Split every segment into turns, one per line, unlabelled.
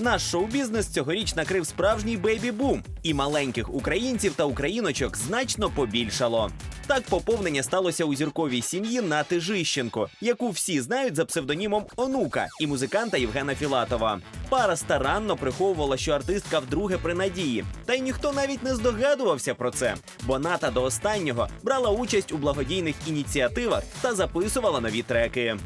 Наш шоу-бізнес цьогоріч накрив справжній бейбі-бум, і маленьких українців та україночок значно побільшало. Так поповнення сталося у зірковій сім'ї Нати Жищенко, яку всі знають за псевдонімом Онука і музиканта Євгена Філатова. Пара старанно приховувала, що артистка вдруге при надії. Та й ніхто навіть не здогадувався про це, бо Ната до останнього брала участь у благодійних ініціативах та записувала нові треки.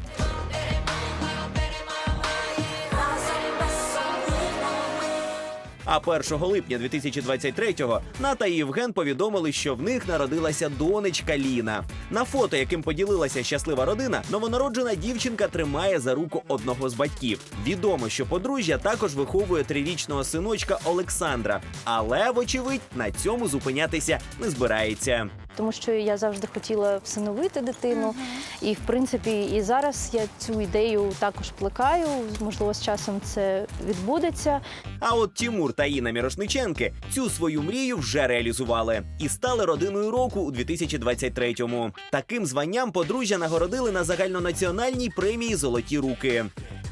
А 1 липня 2023-го Ната і Євген повідомили, що в них народилася донечка Ліна. На фото, яким поділилася щаслива родина, новонароджена дівчинка тримає за руку одного з батьків. Відомо, що подружжя також виховує трирічного синочка Олександра, але, вочевидь, на цьому зупинятися не збирається.
Тому що я завжди хотіла всиновити дитину, і в принципі, і зараз я цю ідею також плекаю. Можливо, з часом це відбудеться.
А от Тімур та Інна Мірошниченки цю свою мрію вже реалізували і стали родиною року у 2023-му. Таким званням подружжя нагородили на загальнонаціональній премії Золоті руки.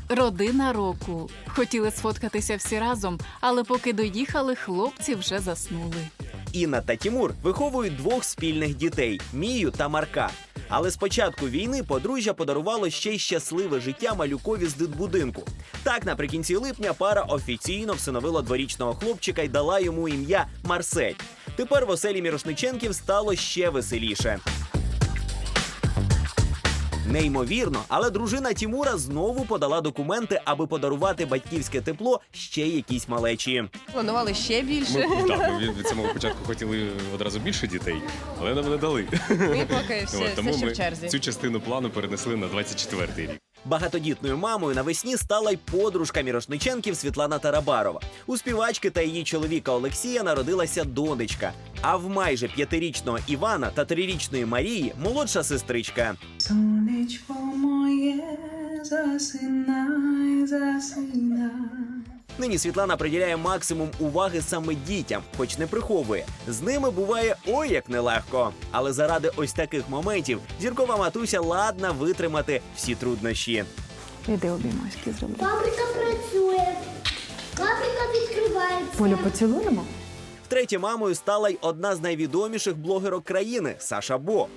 Родина року. Хотіли сфоткатися всі разом, але поки доїхали, хлопці вже заснули.
Інна та Тімур виховують двох спільних дітей Мію та Марка. Але з початку війни подружжя подарувало ще й щасливе життя малюкові з дитбудинку. Так, наприкінці липня пара офіційно всиновила дворічного хлопчика і дала йому ім'я Марсель. Тепер в оселі Мірошниченків стало ще веселіше. Неймовірно, але дружина Тімура знову подала документи, аби подарувати батьківське тепло ще якісь малечі.
Планували ще більше.
Ми, так, ми від, від самого початку хотіли одразу більше дітей, але нам не дали.
Ми поки все,
От, тому
все ще
ми
в черзі.
цю частину плану перенесли на 24-й рік.
Багатодітною мамою навесні стала й подружка Мірошниченків Світлана Тарабарова. У співачки та її чоловіка Олексія народилася донечка. А в майже п'ятирічного Івана та трирічної Марії молодша сестричка.
Сонечко моє, засинай, засинай.
Нині Світлана приділяє максимум уваги саме дітям, хоч не приховує. З ними буває ой як нелегко. Але заради ось таких моментів зіркова матуся ладна витримати всі труднощі.
Іди обіймашки зроблю.
Фабрика працює. Фабрика відкривається.
Полю поцілуємо?
Втретє мамою стала й одна з найвідоміших блогерок країни Саша Бо.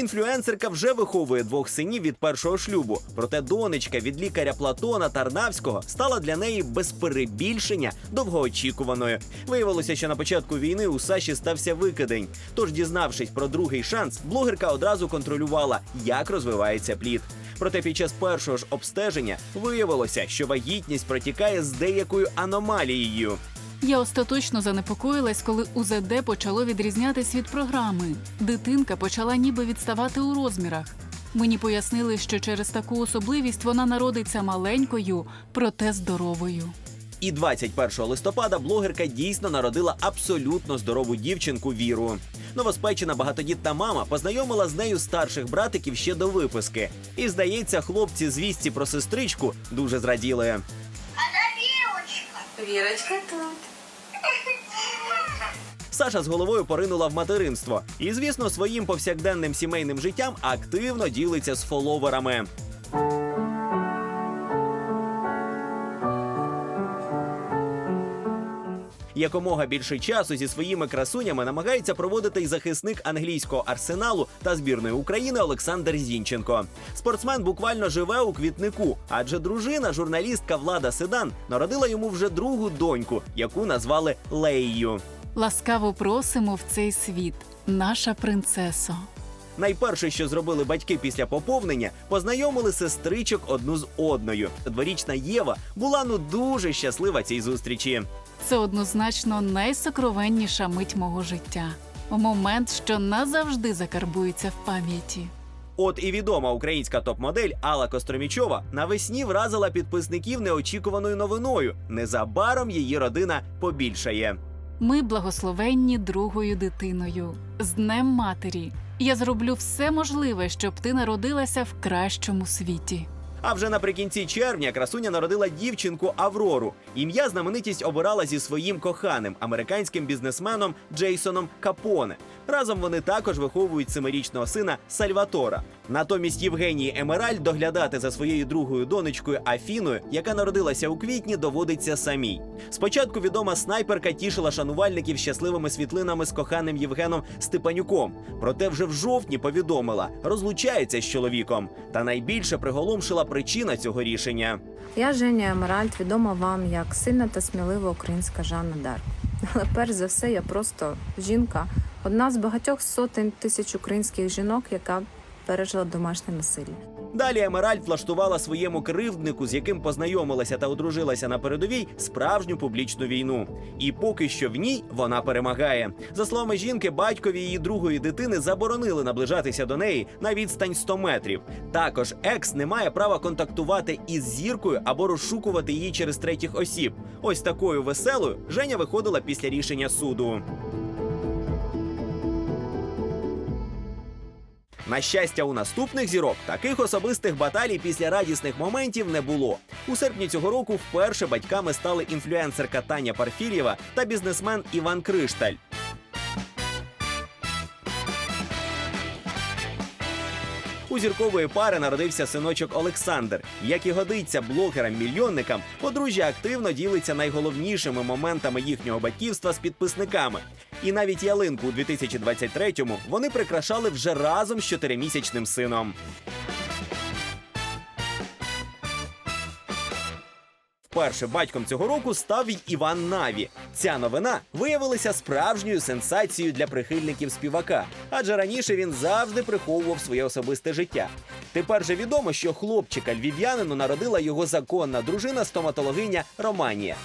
Інфлюенсерка вже виховує двох синів від першого шлюбу. Проте донечка від лікаря Платона Тарнавського стала для неї без перебільшення довгоочікуваною. Виявилося, що на початку війни у Саші стався викидень. Тож, дізнавшись про другий шанс, блогерка одразу контролювала, як розвивається плід. Проте під час першого ж обстеження виявилося, що вагітність протікає з деякою аномалією.
Я остаточно занепокоїлась, коли УЗД почало відрізнятись від програми. Дитинка почала ніби відставати у розмірах. Мені пояснили, що через таку особливість вона народиться маленькою, проте здоровою.
І 21 листопада блогерка дійсно народила абсолютно здорову дівчинку Віру. Новоспечена багатодітна мама познайомила з нею старших братиків ще до виписки. І здається, хлопці звісті про сестричку дуже зраділи.
Вірочка тут.
Саша з головою поринула в материнство і, звісно, своїм повсякденним сімейним життям активно ділиться з фоловерами. Якомога більше часу зі своїми красунями намагається проводити й захисник англійського арсеналу та збірної України Олександр Зінченко. Спортсмен буквально живе у квітнику, адже дружина, журналістка Влада Седан, народила йому вже другу доньку, яку назвали Леєю.
Ласкаво просимо в цей світ, наша принцесо.
Найперше, що зробили батьки після поповнення, познайомили сестричок одну з одною. Дворічна Єва була ну дуже щаслива цій зустрічі.
Це однозначно найсокровенніша мить мого життя. Момент, що назавжди закарбується в пам'яті.
От і відома українська топ-модель Алла Костромічова навесні вразила підписників неочікуваною новиною. Незабаром її родина побільшає.
Ми благословенні другою дитиною. З Днем матері. Я зроблю все можливе, щоб ти народилася в кращому світі.
А вже наприкінці червня красуня народила дівчинку Аврору. Ім'я знаменитість обирала зі своїм коханим американським бізнесменом Джейсоном Капоне. Разом вони також виховують семирічного сина Сальватора. Натомість Євгенії Емераль доглядати за своєю другою донечкою Афіною, яка народилася у квітні, доводиться самій. Спочатку відома снайперка тішила шанувальників щасливими світлинами з коханим Євгеном Степанюком. Проте вже в жовтні повідомила, розлучається з чоловіком. Та найбільше приголомшила причина цього рішення.
Я Женя Емеральд, відома вам як сильна та смілива українська Жанна Дарк. Але перш за все, я просто жінка, одна з багатьох сотень тисяч українських жінок, яка пережила домашнє насилля.
Далі Емеральд влаштувала своєму кривднику, з яким познайомилася та одружилася на передовій, справжню публічну війну. І поки що в ній вона перемагає. За словами жінки, батькові її другої дитини заборонили наближатися до неї на відстань 100 метрів. Також екс не має права контактувати із зіркою або розшукувати її через третіх осіб. Ось такою веселою Женя виходила після рішення суду. На щастя, у наступних зірок таких особистих баталій після радісних моментів не було. У серпні цього року вперше батьками стали інфлюенсерка Таня Парфір'єва та бізнесмен Іван Кришталь. У зіркової пари народився синочок Олександр. Як і годиться блогерам-мільйонникам, подружжя активно ділиться найголовнішими моментами їхнього батьківства з підписниками. І навіть ялинку у 2023-му вони прикрашали вже разом з чотиримісячним сином. Вперше батьком цього року став Іван Наві. Ця новина виявилася справжньою сенсацією для прихильників співака, адже раніше він завжди приховував своє особисте життя. Тепер же відомо, що хлопчика львів'янину народила його законна дружина стоматологиня Романія.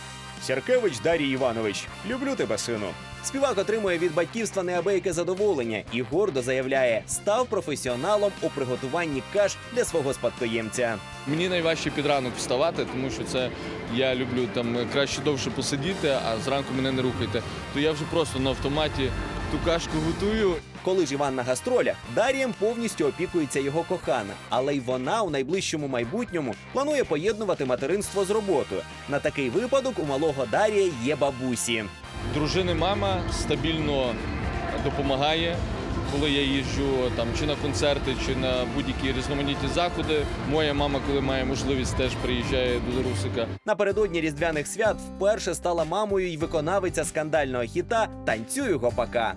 Сяркевич Дарій Іванович, люблю тебе, сину. Співак отримує від батьківства неабияке задоволення і гордо заявляє, став професіоналом у приготуванні каш для свого спадкоємця.
Мені найважче під ранок вставати, тому що це я люблю там краще довше посидіти, а зранку мене не рухайте. То я вже просто на автоматі ту кашку готую.
Коли ж Іван на гастролях, Дарієм повністю опікується його кохана, але й вона у найближчому майбутньому планує поєднувати материнство з роботою. На такий випадок у малого Дарія є бабусі.
Дружини мама стабільно допомагає. Коли я їжджу там чи на концерти, чи на будь-які різноманітні заходи. Моя мама, коли має можливість, теж приїжджає до Русика.
Напередодні різдвяних свят вперше стала мамою й виконавиця скандального хіта Танцюю гопака.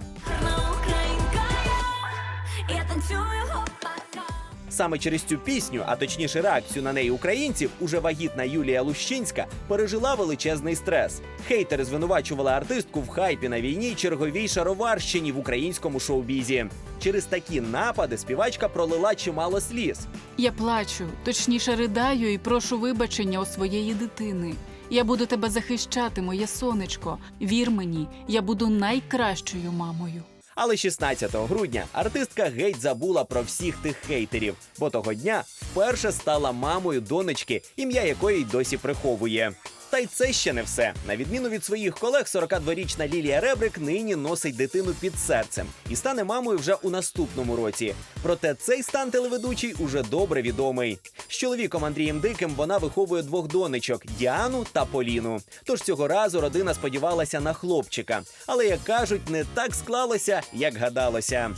Саме через цю пісню, а точніше реакцію на неї українців, уже вагітна Юлія Лущинська пережила величезний стрес. Хейтери звинувачували артистку в хайпі на війні черговій шароварщині в українському шоу-бізі. Через такі напади співачка пролила чимало сліз.
Я плачу, точніше ридаю і прошу вибачення у своєї дитини. Я буду тебе захищати, моє сонечко. Вір мені, я буду найкращою мамою.
Але 16 грудня артистка геть забула про всіх тих хейтерів, бо того дня вперше стала мамою донечки, ім'я якої й досі приховує. Та й це ще не все. На відміну від своїх колег, 42-річна Лілія Ребрик нині носить дитину під серцем і стане мамою вже у наступному році. Проте цей стан телеведучий уже добре відомий. З чоловіком Андрієм Диким вона виховує двох донечок Діану та Поліну. Тож цього разу родина сподівалася на хлопчика. Але як кажуть, не так склалося, як гадалося.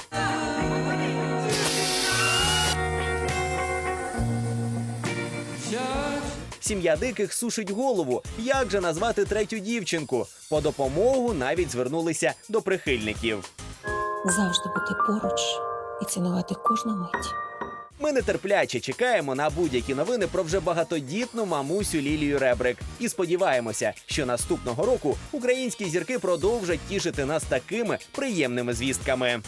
Сім'я диких сушить голову. Як же назвати третю дівчинку? По допомогу навіть звернулися до прихильників.
завжди бути поруч і цінувати кожну мить.
Ми нетерпляче чекаємо на будь-які новини про вже багатодітну мамусю Лілію Ребрик. І сподіваємося, що наступного року українські зірки продовжать тішити нас такими приємними звістками.